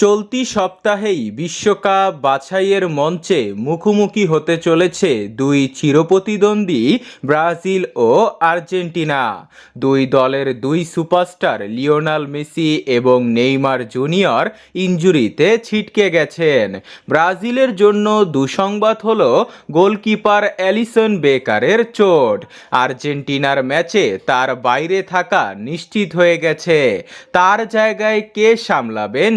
চলতি সপ্তাহেই বিশ্বকাপ বাছাইয়ের মঞ্চে মুখোমুখি হতে চলেছে দুই চিরপ্রতিদ্বন্দ্বী ব্রাজিল ও আর্জেন্টিনা। দুই দলের দুই সুপারস্টার লিওনাল মেসি এবং নেইমার জুনিয়র ইঞ্জুরিতে ছিটকে গেছেন। ব্রাজিলের জন্য দুঃসংবাদ হল গোলকিপার অ্যালিসন বেকারের চোট। আর্জেন্টিনার ম্যাচে তার বাইরে থাকা নিশ্চিত হয়ে গেছে। তার জায়গায় কে সামলাবেন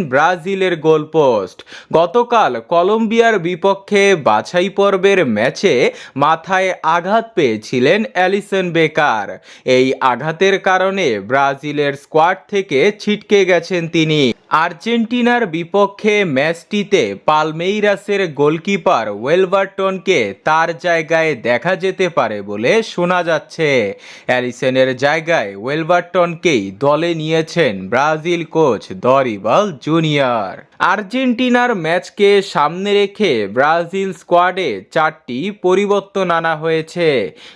ব্রাজিলের গোলপোস্ট। গতকাল কলম্বিয়ার বিপক্ষে বাছাই পর্বের ম্যাচে মাথায় আঘাত পেয়েছিলেন অ্যালিসন বেকার। এই আঘাতের কারণে ব্রাজিলের স্কোয়াড থেকে ছিটকে গেছেন তিনি। আর্জেন্টিনার বিপক্ষে ম্যাচটিতে পালমেইরাসের গোলকিপার ওয়েলভারটনকে তার জায়গায় দেখা যেতে পারে বলে শোনা যাচ্ছে। অ্যালিসনের জায়গায় ওয়েলভারটনকেই দলে নিয়েছেন ব্রাজিল কোচ দরিবাল জুনিয়র। আর্জেন্টিনার ম্যাচকে সামনে রেখে ব্রাজিল স্কোয়াডে চারটি পরিবর্তন আনা হয়েছে।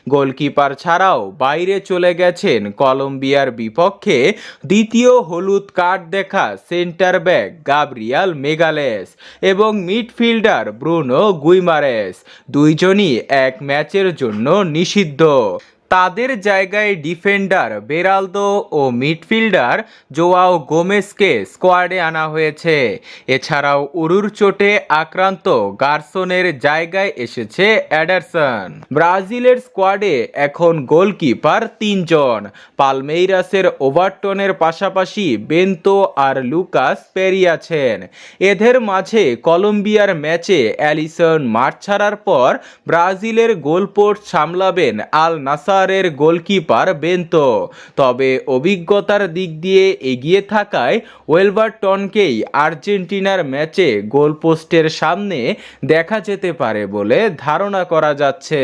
গোলকিপার ছাড়াও বাইরে চলে গেছেন কলম্বিয়ার বিপক্ষে দ্বিতীয় হলুদ কার্ড দেখা সেন্টার ব্যাক গাবরিয়াল মেগালেস এবং মিডফিল্ডার ব্রুনো গুইমারেস। দুইজনই এক ম্যাচের জন্য নিষিদ্ধ। তাদের জায়গায় ডিফেন্ডার, বেরালদো ও মিডফিল্ডার জোয়াও গোমেসকে স্কোয়াডে আনা হয়েছে। এছাড়াও উরুর চোটে আক্রান্ত গার্সনের জায়গায় এসেছে অ্যাডারসন। ব্রাজিলের স্কোয়াডে এখন গোলকিপার তিনজন। পালমেইরাসের ওভারটনের পাশাপাশি বেন্তো আর লুকাস পেরি আছেন। এদের মাঝে কলম্বিয়ার ম্যাচে অ্যালিসন মাঠ ছাড়ার পর ব্রাজিলের গোলপোস্ট সামলাবেন আল নাসারের গোলকিপার বেন্তো। তবে অভিজ্ঞতার দিক দিয়ে এগিয়ে থাকায় ওয়েলভারটনকেই আর্জেন্টিনার ম্যাচে গোলপোস্টের সামনে দেখা যেতে পারে বলে ধারণা করা যাচ্ছে।